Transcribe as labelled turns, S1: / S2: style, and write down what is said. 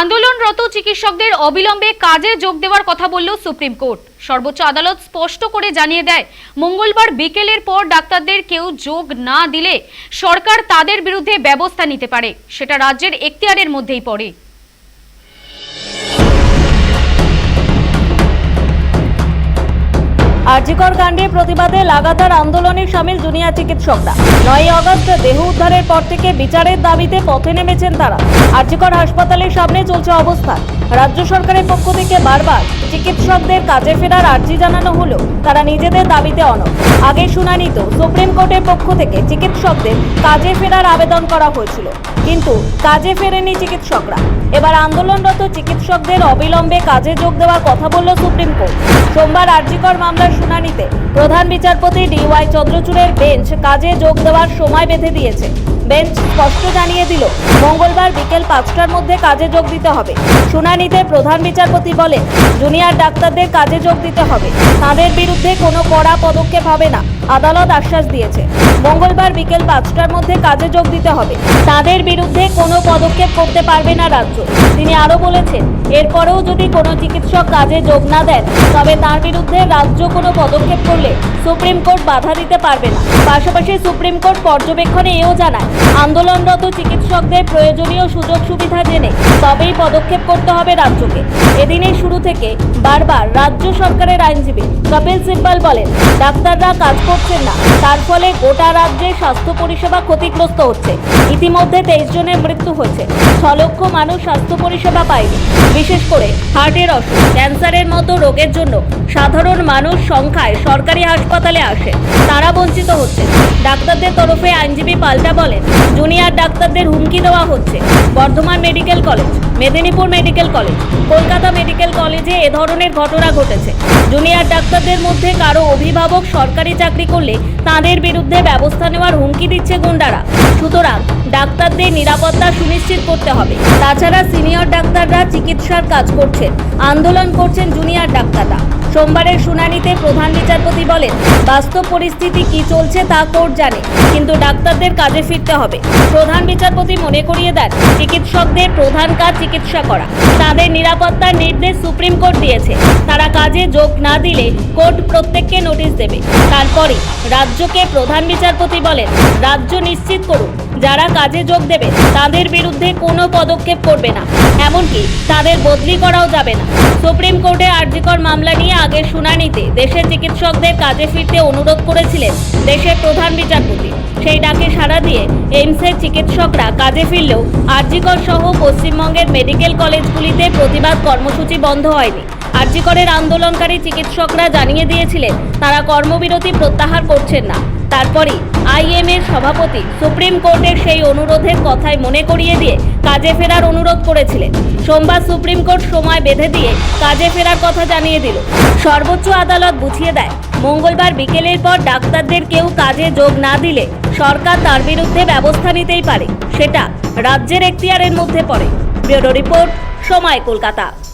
S1: আন্দোলনরত চিকিৎসকদের অবিলম্বে কাজে যোগ দেওয়ার কথা বলল সুপ্রিম কোর্ট। সর্বোচ্চ আদালত স্পষ্ট করে জানিয়ে দেয়, মঙ্গলবার বিকেলের পর ডাক্তারদের কেউ যোগ না দিলে সরকার তাদের বিরুদ্ধে ব্যবস্থা নিতে পারে। সেটা রাজ্যের এখতিয়ারের মধ্যেই পড়ে।
S2: আরজিকর কাণ্ডে প্রতিবাদে লাগাতার আন্দোলনে সামিল জুনিয়র চিকিৎসকরা। নয় অগস্ট দেহ উদ্ধারের পর থেকে বিচারের দাবিতে পথে নেমেছেন তারা। আরজিকর হাসপাতালের সামনে চলছে অবস্থান। রাজ্য সরকারের পক্ষ থেকে বারবার চিকিৎসকদের কাজে ফেরার আর্জি জানানো হলো তারা নিজেদের দাবিতে অনড়। আগে শুনানি তো সুপ্রিম কোর্টের পক্ষ থেকে চিকিৎসকদের কাজে ফেরার আবেদন করা হয়েছিল। কিন্তু কাজে ফেরেনি চিকিৎসকরা। এবার আন্দোলনরত চিকিৎসকদের অবিলম্বে কাজে যোগ দেওয়ার কথা বলল সুপ্রিম কোর্ট। সোমবার আর্জিকর মামলার শুনানিতে প্রধান বিচারপতি ডিওয়াই চন্দ্রচূড়ের বেঞ্চ কাজে যোগ দেওয়ার সময় বেঁধে দিয়েছে। বেঞ্চ স্পষ্ট জানিয়ে দিল, মঙ্গলবার বিকেল পাঁচটার মধ্যে কাজে যোগ দিতে হবে। শুনানিতে প্রধান বিচারপতি বলেন, জুনিয়র ডাক্তারদের কাজে যোগ দিতে হবে। তাদের বিরুদ্ধে কোনো কড়া পদক্ষেপ হবে না। আদালত আশ্বাস দিয়েছে। মঙ্গলবার বিকেল পাঁচটার মধ্যে কাজে যোগ দিতে হবে। তাদের বিরুদ্ধে কোনো পদক্ষেপ করতে পারবে না রাজ্য। তিনি আরও বলেছেন, এরপরেও যদি কোনো চিকিৎসক কাজে যোগ না দেন, তবে তার বিরুদ্ধে রাজ্য কোনো পদক্ষেপ করলে সুপ্রিম কোর্ট বাধা দিতে পারবে না। পাশাপাশি সুপ্রিম কোর্ট পর্যবেক্ষণে এও জানায়, আন্দোলনরত চিকিৎসকদের প্রয়োজনীয় সুযোগ সুবিধা জেনে তবেই পদক্ষেপ করতে হবে রাজ্যকে। এদিনের শুরু থেকে বারবার রাজ্য সরকারের আইনজীবী কপিল সিব্বল বলেন, ডাক্তাররা কাজ করছেন না। তার ফলে গোটা রাজ্যে স্বাস্থ্য পরিষেবা ক্ষতিগ্রস্ত হচ্ছে। ইতিমধ্যে তেইশ জনের মৃত্যু হয়েছে। ছ লক্ষ মানুষ স্বাস্থ্য পরিষেবা পায়নি। বিশেষ করে হার্টের অসুখ, ক্যান্সারের মতো রোগের জন্য সাধারণ মানুষ সংখ্যায় সরকারি হাসপাতালে আসে। তারা বঞ্চিত হচ্ছে। ডাক্তারদের তরফে আইনজীবী পাল্টা বলেন, জুনিয়র ডাক্তারদের হুমকি দেওয়া হচ্ছে। Bardhaman medical college, Medinipur medical college, Kolkata medical কলেজে এ ধরনের ঘটনা ঘটেছে। জুনিয়র ডাক্তারদের মধ্যে কারও অভিভাবক সরকারি চাকরি করলে তাঁদের বিরুদ্ধে ব্যবস্থা নেওয়ার হুমকি দিচ্ছে গুন্ডারা। সুতরাং ডাক্তারদের নিরাপত্তা সুনিশ্চিত করতে হবে। তাছাড়া সিনিয়র ডাক্তাররা চিকিৎসার কাজ করছেন। আন্দোলন করছেন জুনিয়র ডাক্তাররা। সোমবারের শুনানিতে প্রধান বিচারপতি বলেন, বাস্তব পরিস্থিতি কি চলছে তা কোর্ট জানে, কিন্তু ডাক্তারদের কাজে ফিরতে হবে। প্রধান বিচারপতি মনে করিয়ে দেন, চিকিৎসকদের প্রধান কাজ চিকিৎসা করা। তাদের নিরাপত্তার নির্দেশ সুপ্রিম কোর্ট দিয়েছে। তারা কাজে যোগ না দিলে কোর্ট প্রত্যেককে নোটিশ দেবে। তারপরে রাজ্যকে প্রধান বিচারপতি বলেন, রাজ্য নিশ্চিত করুন। যারা কাজে যোগ দেবে, তাদের বিরুদ্ধে কোনো পদক্ষেপ করবে না। এমনকি তাদের বদলি করাও যাবে না। সুপ্রিম কোর্টে আর্জিকর মামলা নিয়ে আগের শুনানিতে দেশের চিকিৎসকদের কাজে ফিরতে অনুরোধ করেছিলেন দেশের প্রধান বিচারপতি। সেই ডাকে সাড়া দিয়ে এইমসের চিকিৎসকরা কাজে ফিরলেও আরজিকর সহ পশ্চিমবঙ্গের মেডিকেল কলেজগুলিতে প্রতিবাদ কর্মসূচি বন্ধ হয়নি। আরজিকরের আন্দোলনকারী চিকিৎসকরা জানিয়ে দিয়েছিলেন, তারা কর্মবিরতি প্রত্যাহার করছেন না। তারপরে আইএম এর সভাপতি সুপ্রিম কোর্টের সেই অনুরোধের কথাই মনে করিয়ে দিয়ে কাজে ফেরার অনুরোধ করেছিলেন। সোমবার সুপ্রিম কোর্ট সময় বেঁধে দিয়ে কাজে ফেরার কথা জানিয়ে দিল। সর্বোচ্চ আদালত বুঝিয়ে দেয়, মঙ্গলবার বিকেলের পর ডাক্তারদের কেউ কাজে যোগ না দিলে সরকার তার বিরুদ্ধে ব্যবস্থা নিতেই পারে। সেটা রাজ্যের এখতিয়ারের মধ্যে পড়ে। ব্যুরো রিপোর্ট সময় কলকাতা।